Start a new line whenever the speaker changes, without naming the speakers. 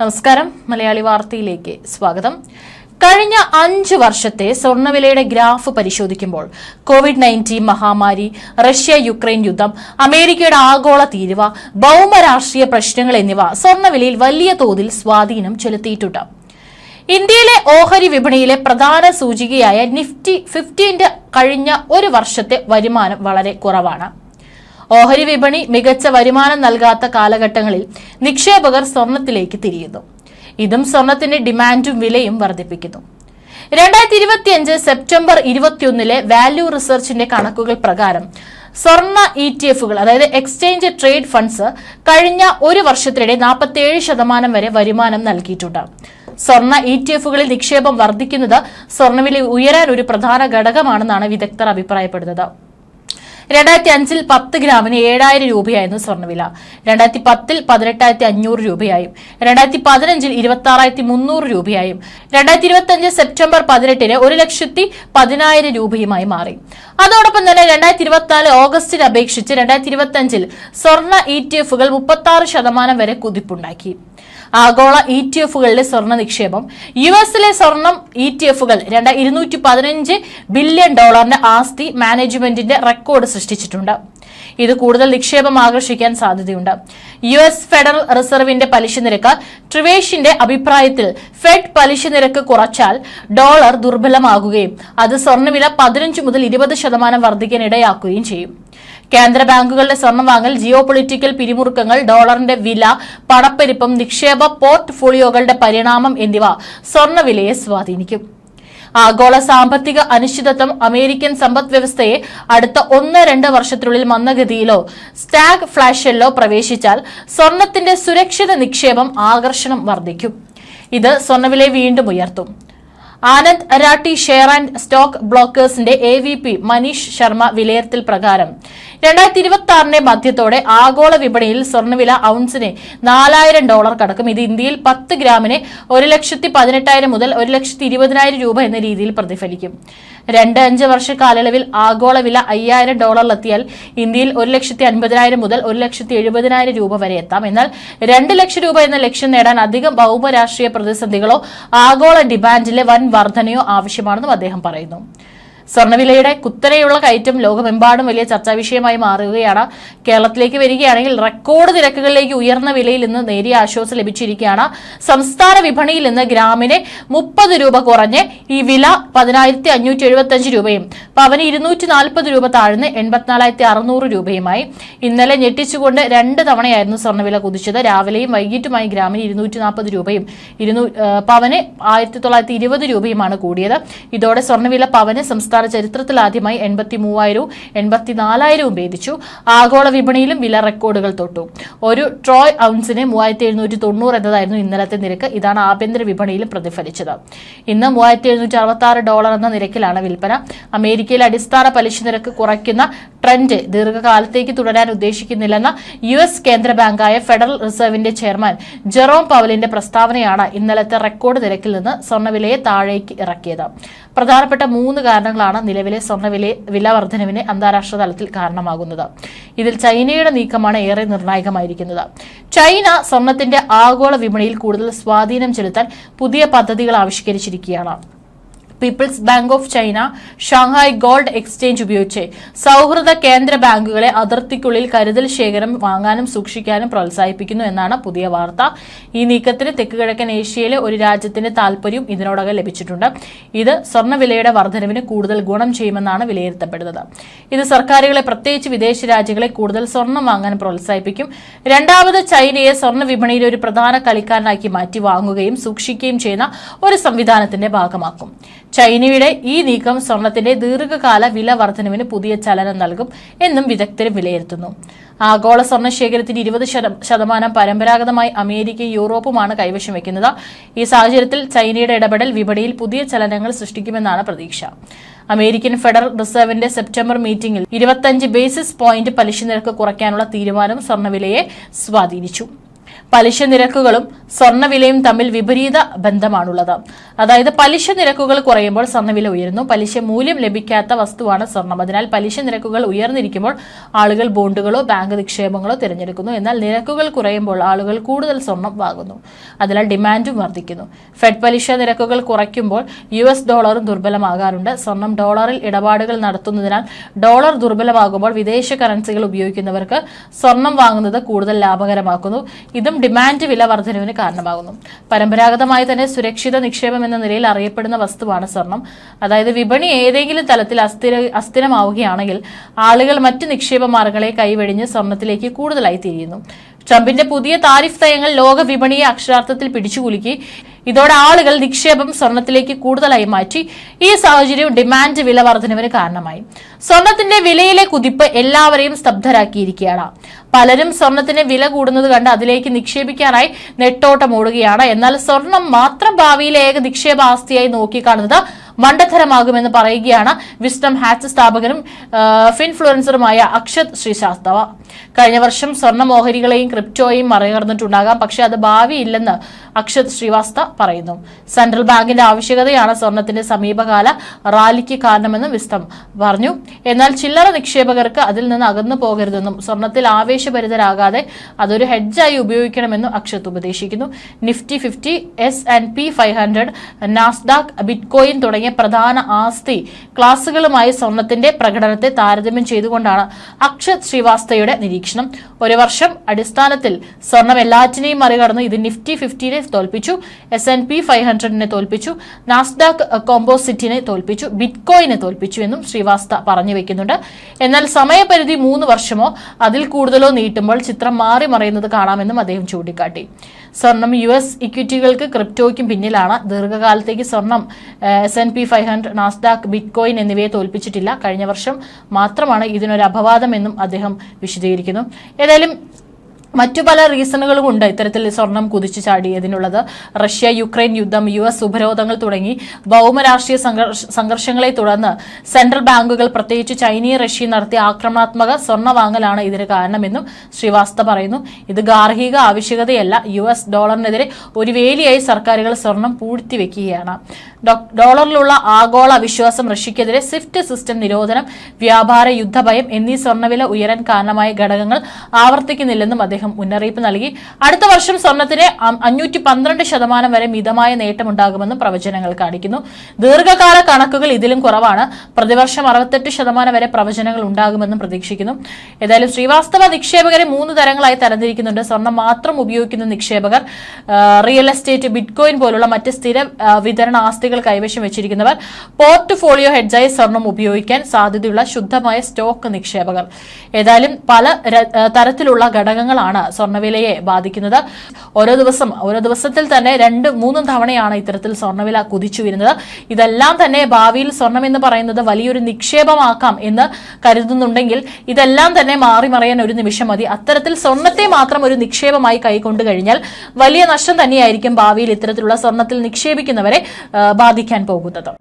നമസ്കാരം. മലയാളി വാർത്തയിലേക്ക് സ്വാഗതം. കഴിഞ്ഞ അഞ്ച് വർഷത്തെ സ്വർണവിലയുടെ ഗ്രാഫ് പരിശോധിക്കുമ്പോൾ കോവിഡ് നയന്റീൻ മഹാമാരി റഷ്യ യുക്രൈൻ യുദ്ധം അമേരിക്കയുടെ ആഗോള തീരുവ ഭൗമരാഷ്ട്രീയ പ്രശ്നങ്ങൾ എന്നിവ സ്വർണവിലയിൽ വലിയ തോതിൽ സ്വാധീനം ചെലുത്തിയിട്ടുണ്ട്. ഇന്ത്യയിലെ ഓഹരി വിപണിയിലെ പ്രധാന സൂചികയായ നിഫ്റ്റി ഫിഫ്റ്റീന്റെ കഴിഞ്ഞ ഒരു വർഷത്തെ വരുമാനം വളരെ കുറവാണ്. ഓഹരി വിപണി മികച്ച വരുമാനം നൽകാത്ത കാലഘട്ടങ്ങളിൽ നിക്ഷേപകർ സ്വർണത്തിലേക്ക് തിരിയുന്നു. ഇതും സ്വർണത്തിന്റെ ഡിമാൻഡും വിലയും വർദ്ധിപ്പിക്കുന്നു. രണ്ടായിരത്തി ഇരുപത്തിയഞ്ച് സെപ്റ്റംബർ ഇരുപത്തിയൊന്നിലെ വാല്യൂ റിസർച്ചിന്റെ കണക്കുകൾ പ്രകാരം സ്വർണ ഇ ടി എഫുകൾ അതായത് എക്സ്ചേഞ്ച് ട്രേഡ് ഫണ്ട്സ് കഴിഞ്ഞ ഒരു വർഷത്തിനിടെ നാൽപ്പത്തിയേഴ് ശതമാനം വരെ വരുമാനം നൽകിയിട്ടുണ്ട്. സ്വർണ ഇ ടി എഫുകളിൽ നിക്ഷേപം വർദ്ധിക്കുന്നത് സ്വർണവില ഉയരാൻ ഒരു പ്രധാന ഘടകമാണെന്നാണ് വിദഗ്ധർ അഭിപ്രായപ്പെടുന്നത്. രണ്ടായിരത്തി അഞ്ചിൽ പത്ത് ഗ്രാമിന് ഏഴായിരം രൂപയായിരുന്നു സ്വർണവില രണ്ടായിരത്തി പത്തിൽ പതിനെട്ടായിരത്തി അഞ്ഞൂറ് രൂപയായും. രണ്ടായിരത്തി പതിനഞ്ചിൽ ഇരുപത്തി ആറായിരത്തി മുന്നൂറ് രൂപയായും. രണ്ടായിരത്തി ഇരുപത്തി അഞ്ച് സെപ്റ്റംബർ പതിനെട്ടിന് ഒരു ലക്ഷത്തി പതിനായിരം രൂപയുമായി മാറി. അതോടൊപ്പം തന്നെ രണ്ടായിരത്തി ഇരുപത്തിനാല് ഓഗസ്റ്റിന് അപേക്ഷിച്ച് രണ്ടായിരത്തി ഇരുപത്തി അഞ്ചിൽ സ്വർണ ഇ ടി എഫുകൾ മുപ്പത്തി ആറ് ശതമാനം വരെ കുതിപ്പുണ്ടാക്കി. ആഗോള ഇ ടി എഫുകളിലെ സ്വർണ നിക്ഷേപം. യു എസിലെ സ്വർണം ഇ ടി എഫുകൾ രണ്ട് ഇരുന്നൂറ്റി പതിനഞ്ച് ബില്യൺ ഡോളറിന്റെ ആസ്തി മാനേജ്മെന്റിന്റെ റെക്കോർഡ് സൃഷ്ടിച്ചിട്ടുണ്ട്. ഇത് കൂടുതൽ നിക്ഷേപം ആകർഷിക്കാൻ സാധ്യതയുണ്ട്. യു എസ് ഫെഡറൽ റിസർവിന്റെ പലിശ നിരക്ക് ട്രിവേഷിന്റെ അഭിപ്രായത്തിൽ ഫെഡ് പലിശ നിരക്ക് കുറച്ചാൽ ഡോളർ ദുർബലമാകുകയും അത് സ്വർണവില പതിനഞ്ച് മുതൽ ഇരുപത് ശതമാനം വർദ്ധിക്കാൻ ഇടയാക്കുകയും ചെയ്യും. കേന്ദ്ര ബാങ്കുകളുടെ സ്വർണം വാങ്ങൽ ജിയോ പൊളിറ്റിക്കൽ പിരിമുറുക്കങ്ങൾ ഡോളറിന്റെ വില പണപ്പെരുപ്പം നിക്ഷേപ പോർട്ട്ഫോളിയോകളുടെ പരിണാമം എന്നിവ സ്വർണവിലയെ സ്വാധീനിക്കും. ആഗോള സാമ്പത്തിക അനിശ്ചിതത്വം അമേരിക്കൻ സമ്പദ് വ്യവസ്ഥയെ അടുത്ത ഒന്ന് രണ്ട് വർഷത്തിനുള്ളിൽ മന്ദഗതിയിലോ സ്റ്റാഗ് ഫ്ലാഷിലോ പ്രവേശിച്ചാൽ സ്വർണത്തിന്റെ സുരക്ഷിത നിക്ഷേപം ആകർഷണം വർദ്ധിക്കും. ഇത് സ്വർണവിലയെ വീണ്ടും ഉയർത്തും. Anand Rathi share and stock ബ്ലോക്കേഴ്സിന്റെ A V P Manish Sharma വിലയിരുത്തൽ പ്രകാരം രണ്ടായിരത്തി ഇരുപത്തി ആറിന്റെ മധ്യത്തോടെ ആഗോള വിപണിയിൽ സ്വർണവില ഔൺസിന് നാലായിരം ഡോളർ കടക്കും. ഇത് ഇന്ത്യയിൽ പത്ത് ഗ്രാമിന് ഒരു ലക്ഷത്തി പതിനെട്ടായിരം മുതൽ ഒരു ലക്ഷത്തി ഇരുപതിനായിരം രൂപ എന്ന രീതിയിൽ പ്രതിഫലിക്കും. രണ്ട് അഞ്ച് വർഷ കാലയളവിൽ ആഗോള വില അയ്യായിരം ഡോളറിലെത്തിയാൽ ഇന്ത്യയിൽ ഒരു ലക്ഷത്തി അൻപതിനായിരം മുതൽ ഒരു ലക്ഷത്തി എഴുപതിനായിരം രൂപ വരെ എത്താം. എന്നാൽ രണ്ട് ലക്ഷം രൂപ എന്ന ലക്ഷ്യം നേടാൻ അധികം ഭൗമരാഷ്ട്രീയ പ്രതിസന്ധികളോ ആഗോള ഡിമാൻഡിലെ വൻ വർധനയോ ആവശ്യമാണെന്നും അദ്ദേഹം പറയുന്നു. സ്വർണവിലയുടെ കുത്തനെയുള്ള കയറ്റം ലോകമെമ്പാടും വലിയ ചർച്ചാ വിഷയമായി മാറുകയാണ്. കേരളത്തിലേക്ക് വരികയാണെങ്കിൽ റെക്കോർഡ് നിരക്കുകളിലേക്ക് ഉയർന്ന വിലയിൽ നിന്ന് നേരിയ ആശ്വാസം ലഭിച്ചിരിക്കുകയാണ്. സംസ്ഥാന വിപണിയിൽ നിന്ന് ഗ്രാമിന് മുപ്പത് രൂപ കുറഞ്ഞ് ഈ വില പതിനായിരത്തി അഞ്ഞൂറ്റി എഴുപത്തി അഞ്ച് രൂപയും പവന് ഇരുന്നൂറ്റി നാൽപ്പത് രൂപ താഴ്ന്ന് എൺപത്തിനാലായിരത്തി അറുന്നൂറ് രൂപയുമായി. ഇന്നലെ ഞെട്ടിച്ചുകൊണ്ട് രണ്ട് തവണയായിരുന്നു സ്വർണവില കുതിച്ചത്. രാവിലെയും വൈകിട്ടുമായി ഗ്രാമിന് ഇരുന്നൂറ്റി നാൽപ്പത് രൂപയും ഇരുന്നൂ പവന് ആയിരത്തി തൊള്ളായിരത്തി ഇരുപത് രൂപയുമാണ് കൂടിയത്. ഇതോടെ സ്വർണവില പവന് സംസ്ഥാന ചരിത്രത്തിൽ ആദ്യമായി എൺപത്തി മൂവായിരവും എൺപത്തി നാലായിരവും ഭേദിച്ചു. ആഗോള വിപണിയിലും വില റെക്കോർഡുകൾ തൊട്ടു. ഒരു ട്രോയ് ഔൺസിന് മൂവായിരത്തി എഴുന്നൂറ്റി തൊണ്ണൂറ് എന്നതായിരുന്നു ഇന്നലത്തെ നിരക്ക്. ഇതാണ് ആഭ്യന്തര വിപണിയിലും പ്രതിഫലിച്ചത്. ഇന്ന് മൂവായിരത്തി എഴുന്നൂറ്റി അറുപത്തി ആറ് ഡോളർ എന്ന നിരക്കിലാണ് വിൽപ്പന. അമേരിക്കയിലെ അടിസ്ഥാന പലിശ നിരക്ക് കുറയ്ക്കുന്ന ട്രെൻഡ് ദീർഘകാലത്തേക്ക് തുടരാൻ ഉദ്ദേശിക്കുന്നില്ലെന്ന യു എസ് കേന്ദ്ര ബാങ്കായ ഫെഡറൽ റിസർവിന്റെ ചെയർമാൻ ജെറോം പവലിന്റെ പ്രസ്താവനയാണ് ഇന്നലത്തെ റെക്കോർഡ് നിരക്കിൽ നിന്ന് സ്വർണവിലയെ താഴേക്ക് ഇറക്കിയത്. പ്രധാനപ്പെട്ട മൂന്ന് കാരണങ്ങളാണ് നിലവിലെ സ്വർണവില വില വർധനവിന് അന്താരാഷ്ട്ര തലത്തിൽ കാരണമാകുന്നത്. ഇതിൽ ചൈനയുടെ നീക്കമാണ് ഏറെ നിർണായകമായിരിക്കുന്നത്. ചൈന സ്വർണത്തിന്റെ ആഗോള വിപണിയിൽ കൂടുതൽ സ്വാധീനം ചെലുത്താൻ പുതിയ പദ്ധതികൾ ആവിഷ്കരിച്ചിരിക്കുകയാണ്. People's Bank of China Shanghai Gold Exchange ഉപയോഗിച്ച് സൗഹൃദ കേന്ദ്ര ബാങ്കുകളെ അതിർത്തിക്കുള്ളിൽ കരുതൽ ശേഖരം വാങ്ങാനും സൂക്ഷിക്കാനും പ്രോത്സാഹിപ്പിക്കുന്നു എന്നാണ് പുതിയ വാർത്ത. ഈ നീക്കത്തിന് തെക്ക് കിഴക്കൻ ഏഷ്യയിലെ ഒരു രാജ്യത്തിന്റെ താൽപര്യവും ഇതിനോടകം ലഭിച്ചിട്ടുണ്ട്. ഇത് സ്വർണവിലയുടെ വർധനവിന് കൂടുതൽ ഗുണം ചെയ്യുമെന്നാണ് വിലയിരുത്തപ്പെടുന്നത്. ഇത് സർക്കാരുകളെ പ്രത്യേകിച്ച് വിദേശ രാജ്യങ്ങളെ കൂടുതൽ സ്വർണം വാങ്ങാൻ പ്രോത്സാഹിപ്പിക്കും. രണ്ടാമത് ചൈനയെ സ്വർണ വിപണിയിലെ ഒരു പ്രധാന കളിക്കാരനാക്കി മാറ്റി വാങ്ങുകയും സൂക്ഷിക്കുകയും ചെയ്യുന്ന ഒരു സംവിധാനത്തിന്റെ ഭാഗമാക്കും. ചൈനയുടെ ഈ നീക്കം സ്വർണത്തിന്റെ ദീർഘകാല വില വർധനവിന് പുതിയ ചലനം നൽകും എന്നും വിദഗ്ധർ വിലയിരുത്തുന്നു. ആഗോള സ്വർണ ശേഖരത്തിന്റെ ഇരുപത് ശതമാനം പരമ്പരാഗതമായി അമേരിക്കയും യൂറോപ്പുമാണ് കൈവശം വയ്ക്കുന്നത് ഈ സാഹചര്യത്തിൽ ചൈനയുടെ ഇടപെടൽ വിപണിയിൽ പുതിയ ചലനങ്ങൾ സൃഷ്ടിക്കുമെന്നാണ് പ്രതീക്ഷ. അമേരിക്കൻ ഫെഡറൽ റിസർവിന്റെ സെപ്റ്റംബർ മീറ്റിംഗിൽ ഇരുപത്തഞ്ച് ബേസിസ് പോയിന്റ് പലിശ നിരക്ക് കുറയ്ക്കാനുള്ള തീരുമാനം സ്വർണവിലയെ സ്വാധീനിച്ചു. പലിശ നിരക്കുകളും സ്വർണവിലയും തമ്മിൽ വിപരീത ബന്ധമാണുള്ളത്. അതായത് പലിശ നിരക്കുകൾ കുറയുമ്പോൾ സ്വർണവില ഉയരുന്നു. പലിശ മൂല്യം ലഭിക്കാത്ത വസ്തുവാണ് സ്വർണം. അതിനാൽ പലിശ നിരക്കുകൾ ഉയർന്നിരിക്കുമ്പോൾ ആളുകൾ ബോണ്ടുകളോ ബാങ്ക് നിക്ഷേപങ്ങളോ തിരഞ്ഞെടുക്കുന്നു. എന്നാൽ നിരക്കുകൾ കുറയുമ്പോൾ ആളുകൾ കൂടുതൽ സ്വർണം വാങ്ങുന്നു. അതിനാൽ ഡിമാൻഡും വർദ്ധിക്കുന്നു. ഫെഡ് പലിശ നിരക്കുകൾ കുറയ്ക്കുമ്പോൾ യു എസ് ഡോളറും ദുർബലമാകാറുണ്ട്. സ്വർണം ഡോളറിൽ ഇടപാടുകൾ നടത്തുന്നതിനാൽ ഡോളർ ദുർബലമാകുമ്പോൾ വിദേശ കറൻസികൾ ഉപയോഗിക്കുന്നവർക്ക് സ്വർണം വാങ്ങുന്നത് കൂടുതൽ ലാഭകരമാക്കുന്നു. ഇതും ഡിമാൻഡ് വില വർധനവിന് കാരണമാകുന്നു. പരമ്പരാഗതമായി തന്നെ സുരക്ഷിത നിക്ഷേപം എന്ന നിലയിൽ അറിയപ്പെടുന്ന വസ്തുവാണ് സ്വർണം. അതായത് വിപണി ഏതെങ്കിലും തലത്തിൽ അസ്ഥിര അസ്ഥിരമാവുകയാണെങ്കിൽ ആളുകൾ മറ്റ് നിക്ഷേപ മാർഗങ്ങളെ കൈവെടിഞ്ഞ് സ്വർണത്തിലേക്ക് കൂടുതലായി തിരിയുന്നു. ട്രംപിന്റെ പുതിയ താരിഫ് തയങ്ങൾ ലോക വിപണിയെ അക്ഷരാർത്ഥത്തിൽ പിടിച്ചുകുലുക്കി. ഇതോടെ ആളുകൾ നിക്ഷേപം സ്വർണത്തിലേക്ക് കൂടുതലായി മാറ്റി. ഈ സാഹചര്യം ഡിമാൻഡ് വില വർധനവിന് കാരണമായി. സ്വർണത്തിന്റെ വിലയിലെ കുതിപ്പ് എല്ലാവരെയും സ്തബ്ധരാക്കിയിരിക്കുകയാണ്. പലരും സ്വർണത്തിന് വില കൂടുന്നത് കണ്ട് അതിലേക്ക് നിക്ഷേപിക്കാനായി നെട്ടോട്ടം ഓടുകയാണ് എന്നാൽ സ്വർണം മാത്രം ഭാവിയിലെ ഏക നിക്ഷേപ ആസ്തിയായി നോക്കിക്കാണുന്നത് മണ്ടത്തരമാകുമെന്ന് പറയുകയാണ് വിസ്ഡം ഹാച്ച് സ്ഥാപകനും ഫിൻഫ്ലുവൻസറുമായ അക്ഷത് ശ്രീശാസ്തവ. കഴിഞ്ഞ വർഷം സ്വർണമോഹരികളെയും ക്രിപ്റ്റോയും മറികടന്നിട്ടുണ്ടാകാം പക്ഷേ അത് ഭാവിയില്ലെന്ന് അക്ഷത് ശ്രീവാസ്ത പറയുന്നു. സെൻട്രൽ ബാങ്കിന്റെ ആവശ്യകതയാണ് സ്വർണത്തിന്റെ സമീപകാല റാലിക്ക് കാരണമെന്ന് വിസ്തം പറഞ്ഞു. എന്നാൽ ചില്ലറ നിക്ഷേപകർക്ക് അതിൽ നിന്ന് അകന്നു പോകരുതെന്നും സ്വർണത്തിൽ ആവേശഭരിതരാകാതെ അതൊരു ഹെഡ്ജായി ഉപയോഗിക്കണമെന്നും അക്ഷത് ഉപദേശിക്കുന്നു. Nifty fifty S and P five hundred Nasdaq bitcoin തുടങ്ങിയ പ്രധാന ആസ്തി ക്ലാസുകളുമായി സ്വർണത്തിന്റെ പ്രകടനത്തെ താരതമ്യം ചെയ്തുകൊണ്ടാണ് അക്ഷത് ശ്രീവാസ്തയുടെ നിരീക്ഷണം. ഒരു വർഷം അടിസ്ഥാനത്തിൽ സ്വർണം എല്ലാറ്റിനെയും മറികടന്നു ഇത് നിഫ്റ്റി ഫിഫ്റ്റിനെ തോൽപ്പിച്ചു എസ് എൻ പി ഫൈവ് ഹൺഡ്രഡിനെ തോൽപ്പിച്ചു നാസ്ഡാക് കോമ്പോസിറ്റിനെ തോൽപ്പിച്ചു ബിറ്റ്കോയിനെ തോൽപ്പിച്ചു എന്നും ശ്രീവാസ്ത പറഞ്ഞു വെക്കുന്നുണ്ട്. എന്നാൽ സമയപരിധി മൂന്ന് വർഷമോ അതിൽ കൂടുതലോ നീട്ടുമ്പോൾ ചിത്രം മാറി മറയുന്നത് കാണാമെന്നും അദ്ദേഹം ചൂണ്ടിക്കാട്ടി. സ്വർണം യു എസ് ഇക്വിറ്റികൾക്ക് ക്രിപ്റ്റോയ്ക്കും പിന്നിലാണ്. ദീർഘകാലത്തേക്ക് സ്വർണം S and P five hundred Nasdaq bitcoin എന്നിവയെ തോൽപ്പിച്ചിട്ടില്ല. കഴിഞ്ഞ വർഷം മാത്രമാണ് ഇതിനൊരു അപവാദമെന്നും അദ്ദേഹം വിശദീകരിക്കുന്നു. ഏതായാലും മറ്റു പല റീസണുകളും ഉണ്ട് ഇത്തരത്തിൽ സ്വർണം കുതിച്ചു ചാടിയതിനുള്ളത്. റഷ്യ യുക്രൈൻ യുദ്ധം യു എസ് ഉപരോധങ്ങൾ തുടങ്ങി. ഭൗമരാഷ്ട്രീയ രാഷ്ട്രീയ സംഘർഷങ്ങളെ തുടർന്ന് സെൻട്രൽ ബാങ്കുകൾ പ്രത്യേകിച്ച് ചൈനയും റഷ്യയും നടത്തിയ ആക്രമണാത്മക സ്വർണ വാങ്ങലാണ് ഇതിന് കാരണമെന്നും ശ്രീവാസ്തവ പറയുന്നു. ഇത് ഗാർഹിക ആവശ്യകതയല്ല. യു എസ് ഡോളറിനെതിരെ ഒരു വേലിയായി സർക്കാരുകൾ സ്വർണം പൂഴ്ത്തിവെക്കുകയാണ്. ഡോളറിലുള്ള ആഗോള അവിശ്വാസം റഷ്യക്കെതിരെ സ്വിഫ്റ്റ് സിസ്റ്റം നിരോധനം വ്യാപാര യുദ്ധഭയം എന്നീ സ്വർണവില ഉയരാൻ കാരണമായ ഘടകങ്ങൾ ആവർത്തിക്കുന്നില്ലെന്നും അദ്ദേഹം മുന്നറിയിപ്പ് നൽകി. അടുത്ത വർഷം സ്വർണത്തിന് അഞ്ഞൂറ്റി പന്ത്രണ്ട് ശതമാനം വരെ മിതമായ നേട്ടമുണ്ടാകുമെന്നും പ്രവചനങ്ങൾ കാണിക്കുന്നു. ദീർഘകാല കണക്കുകൾ ഇതിലും കുറവാണ്. പ്രതിവർഷം അറുപത്തെട്ട് ശതമാനം വരെ പ്രവചനങ്ങൾ ഉണ്ടാകുമെന്നും പ്രതീക്ഷിക്കുന്നു. ഏതായാലും ശ്രീവാസ്തവ നിക്ഷേപകരെ മൂന്ന് തരങ്ങളായി തരംതിരിക്കുന്നുണ്ട്. സ്വർണം മാത്രം ഉപയോഗിക്കുന്ന നിക്ഷേപകർ റിയൽ എസ്റ്റേറ്റ് ബിറ്റ്കോയിൻ പോലുള്ള മറ്റ് സ്ഥിര വിതരണ ആസ്തികൾ കൈവശം വെച്ചിരിക്കുന്നവർ പോർട്ട്ഫോളിയോ ഹെഡ്ജായി സ്വർണം ഉപയോഗിക്കാൻ സാധ്യതയുള്ള ശുദ്ധമായ സ്റ്റോക്ക് നിക്ഷേപകർ. ഏതായാലും പല തരത്തിലുള്ള ഘടകങ്ങളാണ് സ്വർണവിലയെ ബാധിക്കുന്നത്. ഓരോ ദിവസം ഓരോ ദിവസത്തിൽ തന്നെ രണ്ട് മൂന്നും തവണയാണ് ഇത്തരത്തിൽ സ്വർണവില കുതിച്ചു വരുന്നത്. ഇതെല്ലാം തന്നെ ഭാവിയിൽ സ്വർണം എന്ന് പറയുന്നത് വലിയൊരു നിക്ഷേപമാക്കാം എന്ന് കരുതുന്നുണ്ടെങ്കിൽ ഇതെല്ലാം തന്നെ മാറി മറിയാൻ ഒരു നിമിഷം മതി. അത്തരത്തിൽ സ്വർണത്തെ മാത്രം ഒരു നിക്ഷേപമായി കൈക്കൊണ്ടു കഴിഞ്ഞാൽ വലിയ നഷ്ടം തന്നെയായിരിക്കും ഭാവിയിൽ ഇത്തരത്തിലുള്ള സ്വർണത്തിൽ നിക്ഷേപിക്കുന്നവരെ ബാധിക്കാൻ പോകുന്നത്